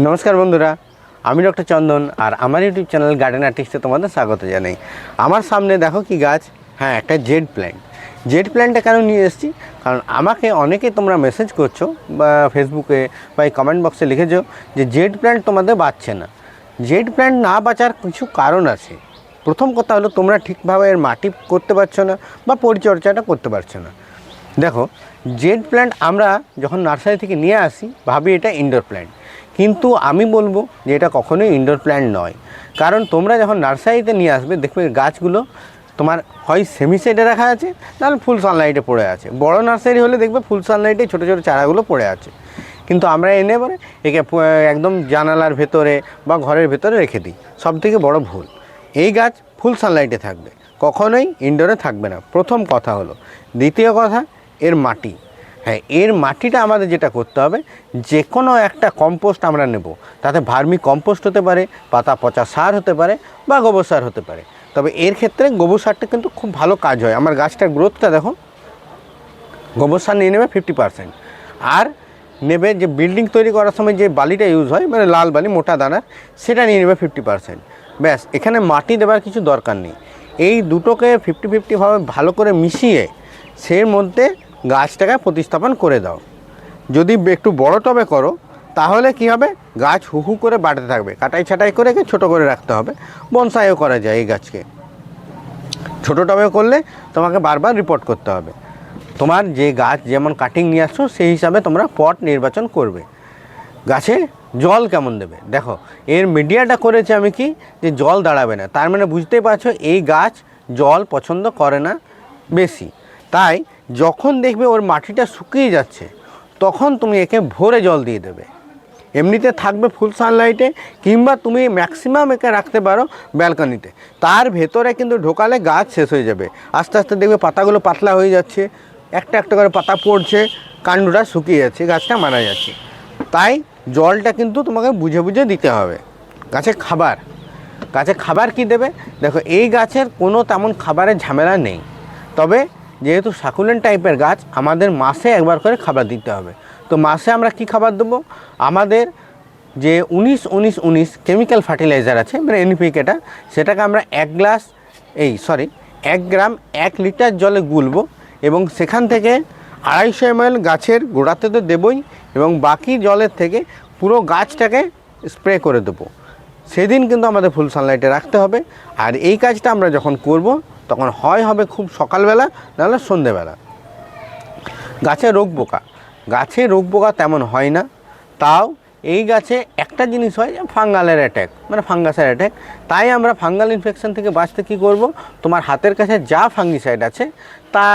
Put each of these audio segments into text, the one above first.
নমস্কার বন্ধুরা, আমি ডক্টর চন্দন আর আমার ইউটিউব চ্যানেল গার্ডেন আর্টিস্টে তোমাদের স্বাগত জানাই। আমার সামনে দেখো কি গাছ? হ্যাঁ একটা জেড প্ল্যান্ট জেড প্ল্যান্টটা কেন নিয়ে এসেছি? কারণ আমাকে অনেকে তোমরা মেসেজ করছ, বা ফেসবুকে বা এই কমেন্ট বক্সে লিখেছো যে জেড প্ল্যান্ট তোমাদের বাঁচছে না। জেড প্ল্যান্ট না বাঁচার কিছু কারণ আছে। প্রথম কথা হলো, তোমরা ঠিকভাবে এর মাটি করতে পারছ না, বা পরিচর্যাটা করতে পারছ না। দেখো জেড প্ল্যান্ট আমরা যখন নার্সারি থেকে নিয়ে আসি, ভাবি এটা ইনডোর প্ল্যান্ট কিন্তু আমি বলব যে এটা কখনোই ইনডোর প্ল্যান্ট নয়। কারণ তোমরা যখন নার্সারিতে নিয়ে আসবে, দেখবে গাছগুলো তোমার হয় সেমি সাইডে রাখা আছে, নাহলে ফুল সানলাইটে পড়ে আছে। বড় নার্সারি হলে দেখবে ফুল সানলাইটে ছোটো ছোটো চারাগুলো পড়ে আছে। কিন্তু আমরা এনে পরে একে একদম জানালার ভেতরে বা ঘরের ভেতরে রেখে দিই। সব থেকে বড় ভুল। এই গাছ ফুল সানলাইটে থাকবে। কখনোই ইনডোরে থাকবে না। প্রথম কথা হলো। দ্বিতীয় কথা, এর মাটি। হ্যাঁ এর মাটিটা আমাদের যেটা করতে হবে যে কোনো একটা কম্পোস্ট আমরা নেব। তাতে ভার্মি কম্পোস্ট হতে পারে, পাতা পচা সার হতে পারে বা গোবর সার হতে পারে। তবে এর ক্ষেত্রে গোবর সারটা কিন্তু খুব ভালো কাজ হয়। আমার গাছটার গ্রোথটা দেখো গোবর সার নিয়ে নেবে ফিফটি পার্সেন্ট আর নেবে যে বিল্ডিং তৈরি করার সময় যে বালিটা ইউজ হয় মানে লাল বালি, মোটা দানার সেটা নিয়ে নেবে ফিফটি পার্সেন্ট ব্যাস, এখানে মাটি দেওয়ার কিছু দরকার নেই। এই দুটোকে ফিফটি ফিফটিভাবে ভালো করে মিশিয়ে, সের মধ্যে গাছটাকে প্রতিস্থাপন করে দাও। যদি একটু বড় টবে করো, তাহলে কি হবে? গাছ হু হু করে বাড়তে থাকবে। কাটাই ছাটাই করে ছোটো করে রাখতে হবে। বনসাইও করা যায় এই গাছকে। ছোটো টবে করলে তোমাকে বারবার রিপোর্ট করতে হবে। তোমার যে গাছ যেমন কাটিং নিয়ে আসছো, সেই হিসাবে তোমরা পট নির্বাচন করবে। গাছে জল কেমন দেবে? দেখো, এর মিডিয়াটা করেছে আমি কি? যে জল দাঁড়াবে না। তার মানে বুঝতেই পারছ, এই গাছ জল পছন্দ করে না বেশি। তাই যখন দেখবে ওর মাটিটা শুকিয়ে যাচ্ছে, তখন তুমি একে ভোরে জল দিয়ে দেবে। এমনিতে থাকবে ফুল সানলাইটে কিংবা তুমি ম্যাক্সিমাম একে রাখতে পারো ব্যালকনিতে তার ভেতরে কিন্তু ঢোকালে গাছ শেষ হয়ে যাবে। আস্তে আস্তে দেখবে পাতাগুলো পাতলা হয়ে যাচ্ছে, একটা একটা করে পাতা পড়ছে, কাণ্ডটা শুকিয়ে যাচ্ছে, গাছটা মারা যাচ্ছে। তাই জলটা কিন্তু তোমাকে বুঝে বুঝে দিতে হবে। গাছে খাবার। গাছে খাবার কি দেবে? দেখো, এই গাছের কোনো তেমন খাবারের ঝামেলা নেই। তবে যেহেতু সাকুলেন্ট টাইপের গাছ, আমাদের মাসে একবার করে খাবার দিতে হবে। তো মাসে আমরা কি খাবার দেবো? আমাদের যে উনিশ উনিশ উনিশ কেমিক্যাল ফার্টিলাইজার আছে মানে এনপিকেটা সেটাকে আমরা এক গ্লাস, এই সরি এক গ্রাম এক লিটার জলে গুলবো এবং সেখান থেকে আড়াইশো এমএল গাছের গোড়াতে তো দেবই এবং বাকি জলের থেকে পুরো গাছটাকে স্প্রে করে দেবো। সেদিন কিন্তু আমাদের ফুল সানলাইটে রাখতে হবে। আর এই কাজটা আমরা যখন করব তখন হয় হবে খুব সকালবেলা, নাহলে সন্ধেবেলা। গাছে রোগ পোকা। গাছে রোগ পোকা তেমন হয় না। তাও এই গাছে একটা জিনিস হয় যে ফাঙ্গালের অ্যাট্যাক মানে ফাঙ্গাসের অ্যাট্যাক তাই আমরা ফাঙ্গাল ইনফেকশন থেকে বাঁচতে কী করব? তোমার হাতের কাছে যা ফাঙ্গিসাইড আছে, তা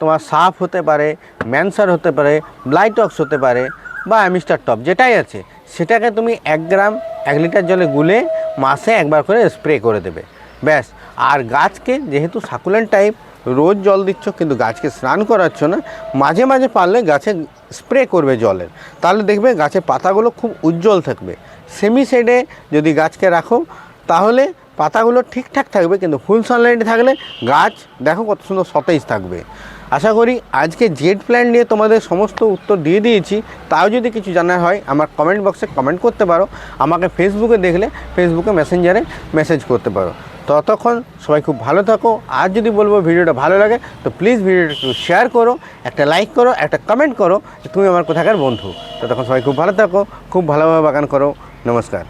তোমার সাফ হতে পারে, ম্যানসার হতে পারে, ব্লাইটক্স হতে পারে বা অ্যামিস্টার টপ, যেটাই আছে। সেটাকে তুমি এক গ্রাম এক লিটার জলে গুলে মাসে একবার করে স্প্রে করে দেবে। ব্যাস, আর গাছকে যেহেতু সাকুলেন্ট টাইপ রোজ জল দিচ্ছ, কিন্তু গাছকে স্নান করাচ্ছ না, মাঝে মাঝে পারলে গাছে স্প্রে করবে জলের। তাহলে দেখবে গাছের পাতাগুলো খুব উজ্জ্বল থাকবে। সেমি সাইডে যদি গাছকে রাখো, তাহলে পাতাগুলো ঠিকঠাক থাকবে, কিন্তু ফুল সানলাইটে থাকলে গাছ দেখো কত সুন্দর সতেজ থাকবে। আশা করি আজকে জেড প্ল্যান নিয়ে তোমাদের সমস্ত উত্তর দিয়ে দিয়েছি। তাও যদি কিছু জানার হয়, আমার কমেন্ট বক্সে কমেন্ট করতে পারো। আমাকে ফেসবুকে দেখলে ফেসবুকে মেসেঞ্জারে মেসেজ করতে পারো। ততক্ষণ সবাই খুব ভালো থাকো। আর যদি বলব ভিডিওটা ভালো লাগে, তো প্লিজ ভিডিওটা একটু শেয়ার করো, একটা লাইক করো, একটা কমেন্ট করো তুমি আমার কোথাকার বন্ধু। ততক্ষণ সবাই খুব ভালো থাকো, খুব ভালোভাবে বাগান করো। নমস্কার।